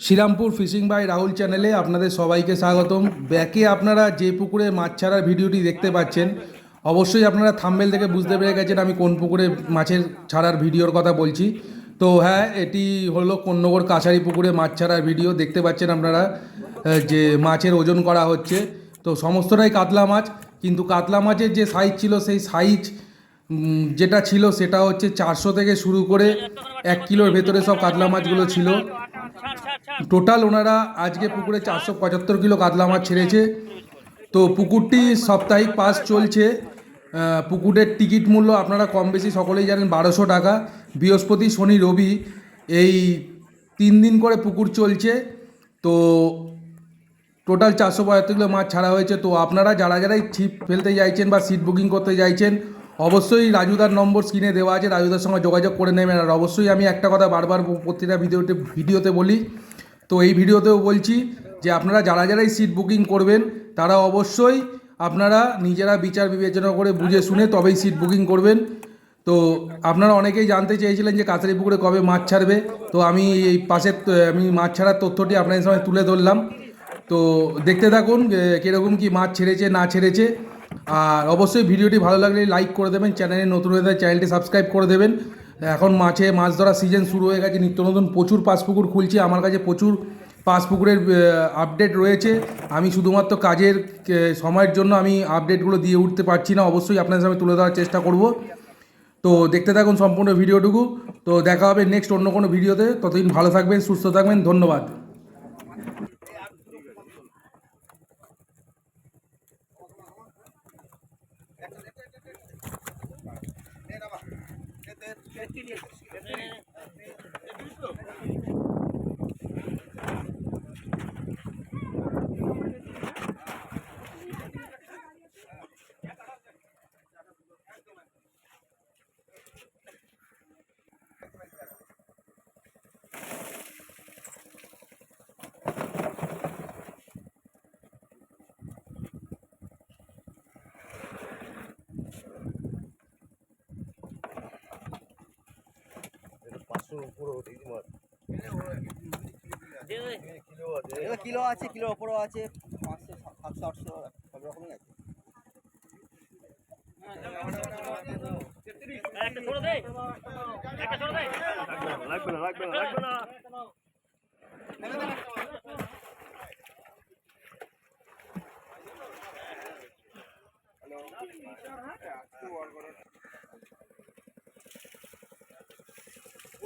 Serampore fishing by Rahul চ্যানেলে আপনাদের সবাইকে স্বাগতম। ব্যাকে আপনারা যে পুকুরে মাছ ছাড়ার ভিডিওটি দেখতে পাচ্ছেন, অবশ্যই আপনারা থাম্বেল থেকে বুঝতে পেরে গেছেন আমি কোন পুকুরে মাছের ছাড়ার ভিডিওর কথা বলছি। তো হ্যাঁ এটি হলো কন্যগর কাছারি পুকুরে মাছ ছাড়ার ভিডিও, দেখতে পাচ্ছেন আপনারা যে মাছের ওজন করা হচ্ছে। তো সমস্তটাই কাতলা মাছ, কিন্তু কাতলা মাছের যে সাইজ ছিল, সেই সাইজ যেটা ছিল সেটা হচ্ছে চারশো থেকে শুরু করে এক কিলোর ভেতরে সব কাতলা মাছগুলো ছিল। টোটাল ওনারা আজকে পুকুরে চারশো পঁচাত্তর কিলো কাতলা মাছ ছেড়েছে। তো পুকুরটি সাপ্তাহিক পাস চলছে। পুকুরের টিকিট মূল্য আপনারা কম বেশি সকলেই জানেন বারোশো টাকা। বৃহস্পতি, শনি, রবি এই তিন দিন করে পুকুর চলছে। তো টোটাল চারশো পঁয়াত্তর কিলো মাছ ছাড়া হয়েছে। তো আপনারা যারা যারাই ছিপ ফেলতে চাইছেন বা সিট বুকিং করতে চাইছেন অবশ্যই রাজুদার নম্বর স্ক্রিনে দেওয়া আছে। রাজুদার সঙ্গে যোগাযোগ করে নেবেন। আর অবশ্যই আমি একটা কথা বারবার প্রতিটা ভিডিওতে ভিডিওতে বলি তো এই ভিডিওতেও বলছি যে আপনারা যারা যারাই সিট বুকিং করবেন, তারা অবশ্যই আপনারা নিজেরা বিচার বিবেচনা করে বুঝে শুনে তবেই সিট বুকিং করবেন। তো আপনারা অনেকেই জানতে চেয়েছিলেন যে কাছারি পুকুরে কবে মাছ ছাড়বে। তো আমি এই পাশের, আমি মাছ ছাড়ার তথ্যটি আপনাদের সামনে তুলে ধরলাম। তো দেখতে থাকুন কীরকম কি মাছ ছেড়েছে, না ছেড়েছে। আর অবশ্যই ভিডিওটি ভালো লাগলে লাইক করে দেবেন, চ্যানেলে নতুন হয়ে চ্যানেলটি সাবস্ক্রাইব করে দেবেন। এখন মাছে মাছ ধরার সিজন শুরু হয়ে গেছে, নিত্য নতুন প্রচুর পাঁচ পুকুর খুলছে, আমার কাছে প্রচুর পাঁচ পুকুরের আপডেট রয়েছে। আমি শুধুমাত্র কাজের সময়ের জন্য আমি আপডেটগুলো দিয়ে উঠতে পারছি না, অবশ্যই আপনাদের সামনে তুলে ধরার চেষ্টা করব। তো দেখতে থাকুন সম্পূর্ণ ভিডিওটুকু। তো দেখা হবে নেক্সট অন্য কোনো ভিডিওতে। ততদিন ভালো থাকবেন, সুস্থ থাকবেন, ধন্যবাদ। ¿Qué te, qué te, qué te, qué te. উপরে ওঠে এই কিলো আছে কিলো ওপরও আছে পাঁচশো সাতশো আটশো সব রকমই আছে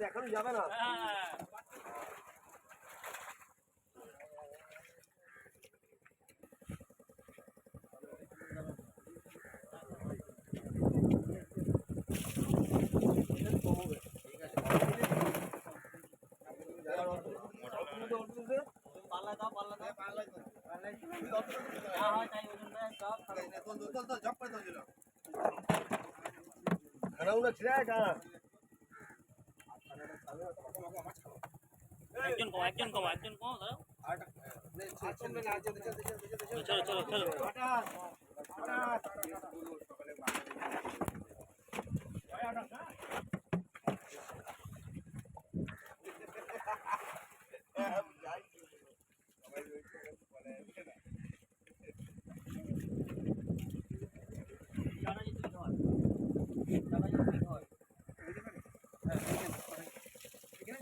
দেখানো যাবে না হ্যাঁ পাল্লা দাও। পাল্লা দাও। পাল্লা হ্যাঁ হয় তাই ওজন দেয় সব খানাগুলো ছিঁড়ে কানা একজন কম একজন কম একজন কম দাও চলো চলো চলো হ্যাঁ এখানে লোক কম বেশি হয়ে যাচ্ছে মাছটা আছে মারা তোর নিয়ে যাবে হুম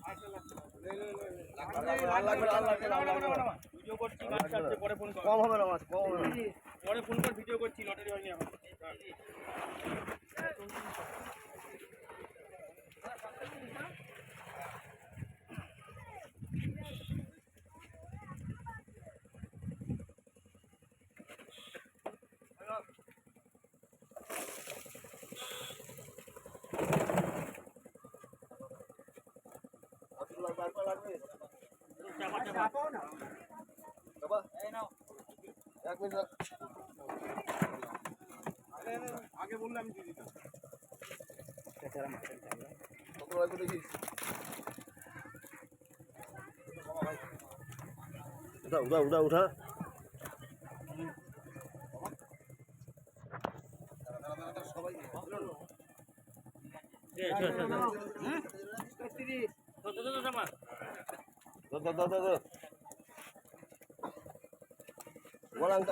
কম হবে না মাছ কম হবে পরে ফোন কর ভিডিও করছি লটারি হয়নি এখন আগে বললে আমি দিয়ে দিতাম কত লাগবে দেখি উঠা উঠা উঠা উঠা ধর ধর ধর ধর ধর বল আংটা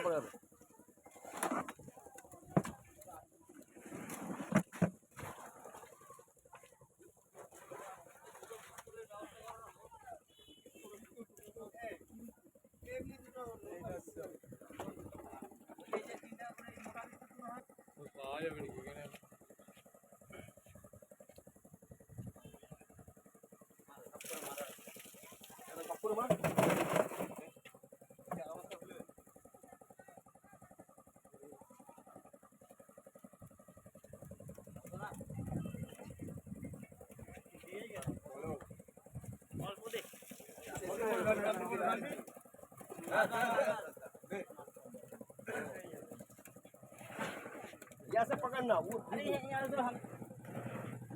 ऐसे पकड़ना वो अरे यार तो हम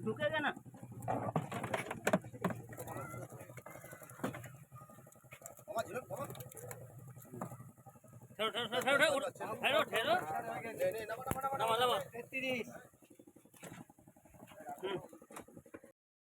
झुकेगा ना? ठहरो ठहरो ठहरो ठहरो ठहरो ठहरो ना मतलब 33